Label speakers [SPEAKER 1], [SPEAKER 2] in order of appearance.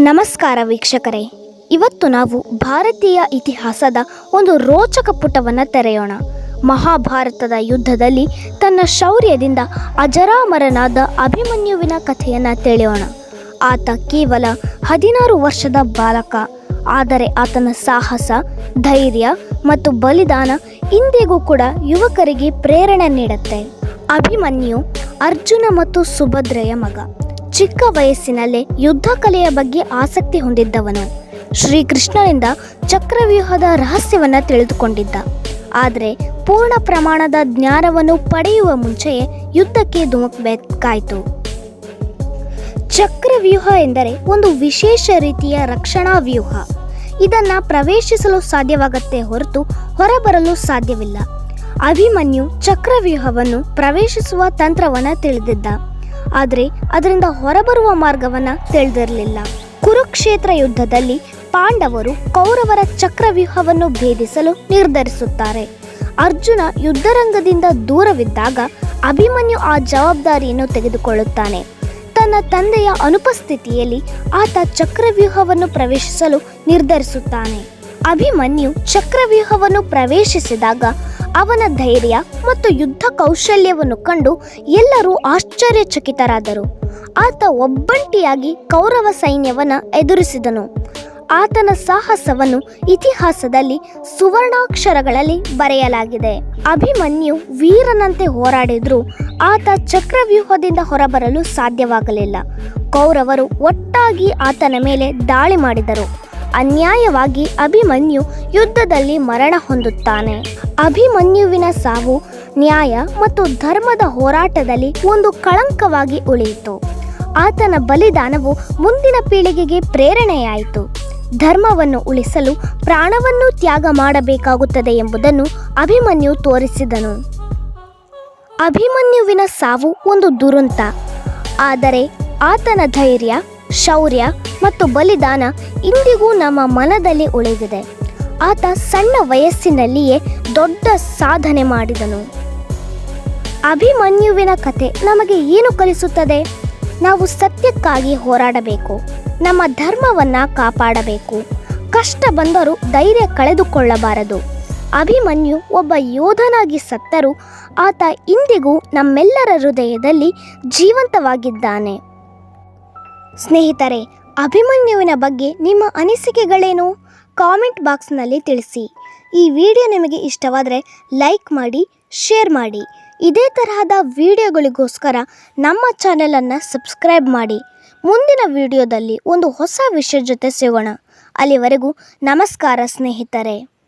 [SPEAKER 1] ನಮಸ್ಕಾರ ವೀಕ್ಷಕರೇ. ಇವತ್ತು ನಾವು ಭಾರತೀಯ ಇತಿಹಾಸದ ಒಂದು ರೋಚಕ ಪುಟವನ್ನು ತೆರೆಯೋಣ. ಮಹಾಭಾರತದ ಯುದ್ಧದಲ್ಲಿ ತನ್ನ ಶೌರ್ಯದಿಂದ ಅಜರಾಮರನಾದ ಅಭಿಮನ್ಯುವಿನ ಕಥೆಯನ್ನು ತಿಳಿಯೋಣ. ಆತ ಕೇವಲ ಹದಿನಾರು ವರ್ಷದ ಬಾಲಕ. ಆದರೆ ಆತನ ಸಾಹಸ, ಧೈರ್ಯ ಮತ್ತು ಬಲಿದಾನ ಇಂದಿಗೂ ಕೂಡ ಯುವಕರಿಗೆ ಪ್ರೇರಣೆ ನೀಡುತ್ತೆ. ಅಭಿಮನ್ಯು ಅರ್ಜುನ ಮತ್ತು ಸುಭದ್ರೆಯ ಮಗ. ಚಿಕ್ಕ ವಯಸ್ಸಿನಲ್ಲೇ ಯುದ್ಧ ಕಲೆಯ ಬಗ್ಗೆ ಆಸಕ್ತಿ ಹೊಂದಿದ್ದವನು. ಶ್ರೀಕೃಷ್ಣನಿಂದ ಚಕ್ರವ್ಯೂಹದ ರಹಸ್ಯವನ್ನು ತಿಳಿದುಕೊಂಡಿದ್ದ. ಆದರೆ ಪೂರ್ಣ ಪ್ರಮಾಣದ ಜ್ಞಾನವನ್ನು ಪಡೆಯುವ ಮುಂಚೆಯೇ ಯುದ್ಧಕ್ಕೆ ಧುಮುಕಬೇಕಾಯಿತು. ಚಕ್ರವ್ಯೂಹ ಎಂದರೆ ಒಂದು ವಿಶೇಷ ರೀತಿಯ ರಕ್ಷಣಾ ವ್ಯೂಹ. ಇದನ್ನು ಪ್ರವೇಶಿಸಲು ಸಾಧ್ಯವಾಗತ್ತೆ ಹೊರತು ಹೊರಬರಲು ಸಾಧ್ಯವಿಲ್ಲ. ಅಭಿಮನ್ಯು ಚಕ್ರವ್ಯೂಹವನ್ನು ಪ್ರವೇಶಿಸುವ ತಂತ್ರವನ್ನು ತಿಳಿದಿದ್ದ. ಆದರೆ ಅದರಿಂದ ಹೊರಬರುವ ಮಾರ್ಗವನ್ನ ತಿಳಿದಿರಲಿಲ್ಲ. ಕುರುಕ್ಷೇತ್ರ ಯುದ್ಧದಲ್ಲಿ ಪಾಂಡವರು ಕೌರವರ ಚಕ್ರವ್ಯೂಹವನ್ನು ಭೇದಿಸಲು ನಿರ್ಧರಿಸುತ್ತಾರೆ. ಅರ್ಜುನ ಯುದ್ಧರಂಗದಿಂದ ದೂರವಿದ್ದಾಗ ಅಭಿಮನ್ಯು ಆ ಜವಾಬ್ದಾರಿಯನ್ನು ತೆಗೆದುಕೊಳ್ಳುತ್ತಾನೆ. ತನ್ನ ತಂದೆಯ ಅನುಪಸ್ಥಿತಿಯಲ್ಲಿ ಆತ ಚಕ್ರವ್ಯೂಹವನ್ನು ಪ್ರವೇಶಿಸಲು ನಿರ್ಧರಿಸುತ್ತಾನೆ. ಅಭಿಮನ್ಯು ಚಕ್ರವ್ಯೂಹವನ್ನು ಪ್ರವೇಶಿಸಿದಾಗ ಅವನ ಧೈರ್ಯ ಮತ್ತು ಯುದ್ಧ ಕೌಶಲ್ಯವನ್ನು ಕಂಡು ಎಲ್ಲರೂ ಆಶ್ಚರ್ಯಚಕಿತರಾದರು. ಆತ ಒಬ್ಬಂಟಿಯಾಗಿ ಕೌರವ ಸೈನ್ಯವನ್ನು ಎದುರಿಸಿದನು. ಆತನ ಸಾಹಸವನ್ನು ಇತಿಹಾಸದಲ್ಲಿ ಸುವರ್ಣಾಕ್ಷರಗಳಲ್ಲಿ ಬರೆಯಲಾಗಿದೆ. ಅಭಿಮನ್ಯು ವೀರನಂತೆ ಹೋರಾಡಿದ್ರೂ ಆತ ಚಕ್ರವ್ಯೂಹದಿಂದ ಹೊರಬರಲು ಸಾಧ್ಯವಾಗಲಿಲ್ಲ. ಕೌರವರು ಒಟ್ಟಾಗಿ ಆತನ ಮೇಲೆ ದಾಳಿ ಮಾಡಿದರು. ಅನ್ಯಾಯವಾಗಿ ಅಭಿಮನ್ಯು ಯುದ್ಧದಲ್ಲಿ ಮರಣ ಹೊಂದುತ್ತಾನೆ. ಅಭಿಮನ್ಯುವಿನ ಸಾವು ನ್ಯಾಯ ಮತ್ತು ಧರ್ಮದ ಹೋರಾಟದಲ್ಲಿ ಒಂದು ಕಳಂಕವಾಗಿ ಉಳಿಯಿತು. ಆತನ ಬಲಿದಾನವು ಮುಂದಿನ ಪೀಳಿಗೆಗೆ ಪ್ರೇರಣೆಯಾಯಿತು. ಧರ್ಮವನ್ನು ಉಳಿಸಲು ಪ್ರಾಣವನ್ನು ತ್ಯಾಗ ಮಾಡಬೇಕಾಗುತ್ತದೆ ಎಂಬುದನ್ನು ಅಭಿಮನ್ಯು ತೋರಿಸಿದನು. ಅಭಿಮನ್ಯುವಿನ ಸಾವು ಒಂದು ದುರಂತ. ಆದರೆ ಆತನ ಧೈರ್ಯ ಶೌರ್ಯ ಮತ್ತು ಬಲಿದಾನ ಇಂದಿಗೂ ನಮ್ಮ ಮನದಲ್ಲಿ ಉಳಿದಿದೆ. ಆತ ಸಣ್ಣ ವಯಸ್ಸಿನಲ್ಲಿಯೇ ದೊಡ್ಡ ಸಾಧನೆ ಮಾಡಿದನು. ಅಭಿಮನ್ಯುವಿನ ಕತೆ ನಮಗೆ ಏನು ಕಲಿಸುತ್ತದೆ? ನಾವು ಸತ್ಯಕ್ಕಾಗಿ ಹೋರಾಡಬೇಕು, ನಮ್ಮ ಧರ್ಮವನ್ನು ಕಾಪಾಡಬೇಕು, ಕಷ್ಟ ಬಂದರೂ ಧೈರ್ಯ ಕಳೆದುಕೊಳ್ಳಬಾರದು. ಅಭಿಮನ್ಯು ಒಬ್ಬ ಯೋಧನಾಗಿ ಸತ್ತರೂ ಆತ ಇಂದಿಗೂ ನಮ್ಮೆಲ್ಲರ ಹೃದಯದಲ್ಲಿ ಜೀವಂತವಾಗಿದ್ದಾನೆ. ಸ್ನೇಹಿತರೆ, ಅಭಿಮನ್ಯುವಿನ ಬಗ್ಗೆ ನಿಮ್ಮ ಅನಿಸಿಕೆಗಳೇನು? ಕಾಮೆಂಟ್ ಬಾಕ್ಸ್ನಲ್ಲಿ ತಿಳಿಸಿ. ಈ ವಿಡಿಯೋ ನಿಮಗೆ ಇಷ್ಟವಾದರೆ ಲೈಕ್ ಮಾಡಿ, ಶೇರ್ ಮಾಡಿ. ಇದೇ ತರಹದ ವಿಡಿಯೋಗಳಿಗೋಸ್ಕರ ನಮ್ಮ ಚಾನೆಲನ್ನು ಸಬ್ಸ್ಕ್ರೈಬ್ ಮಾಡಿ. ಮುಂದಿನ ವಿಡಿಯೋದಲ್ಲಿ ಒಂದು ಹೊಸ ವಿಷಯ ಜೊತೆ ಸಿಗೋಣ. ಅಲ್ಲಿವರೆಗೂ ನಮಸ್ಕಾರ ಸ್ನೇಹಿತರೆ.